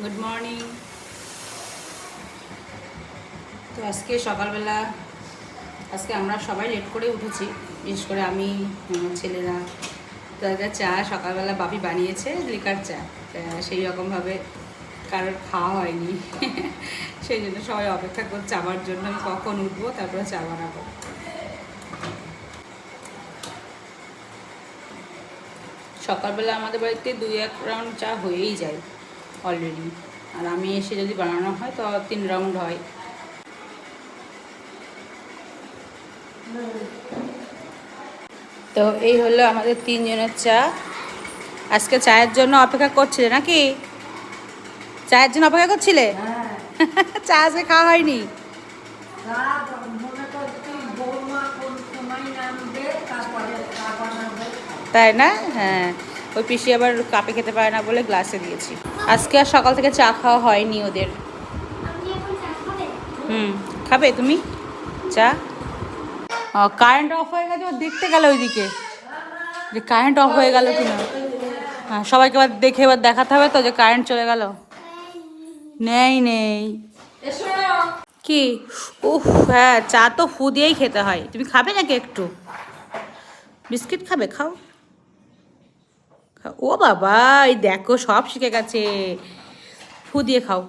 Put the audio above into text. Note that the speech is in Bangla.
গুড মর্নিং তো আজকে সকালবেলা, আজকে আমরা সবাই লেট করে উঠেছি, বিশেষ করে আমি, আমার ছেলেরা। তো একটা চা সকালবেলা বাপি বানিয়েছে, লিকার চা। সেই রকমভাবে কারোর খাওয়া হয়নি। সেই জন্য সবাই অপেক্ষা করছে আমার জন্য আমি কখন উঠবো, তারপরে চা বানাবো। সকালবেলা আমাদের বাড়িতে দুই এক রাউন্ড চা হয়েই যায়। অলরেডি আর আমি এসে যদি বানানো হয় তো তিন রাউন্ড হয়। তো এই হলো আমাদের তিনজনের চা। আজকে চায়ের জন্য অপেক্ষা করছিলে নাকি? চায়ের জন্য অপেক্ষা করছিলে? চা আজকে খাওয়া হয়নি। তাই না? হ্যাঁ। ওই পিসি আবার কাপে খেতে পারে না বলে গ্লাসে দিয়েছি। আজকে আর সকাল থেকে চা খাওয়া হয়নি ওদের। হুম, খাবে তুমি? চা? কারেন্ট অফ হয়ে গেছে, ও দেখতে গেল ওইদিকে। যে কারেন্ট অফ হয়ে গেল কিনা। হ্যাঁ সবাইকে এবার দেখে এবার দেখাতে হবে তো যে কারেন্ট চলে গেল। নেই নেই। কি? উফ হ্যাঁ চা তো ফু দিয়েই খেতে হয়। তুমি খাবে নাকি একটু? বিস্কিট খাবে খাও খাও। ও বাবা এই দেখো সব শিখে গেছে। ফু দিয়ে খাও।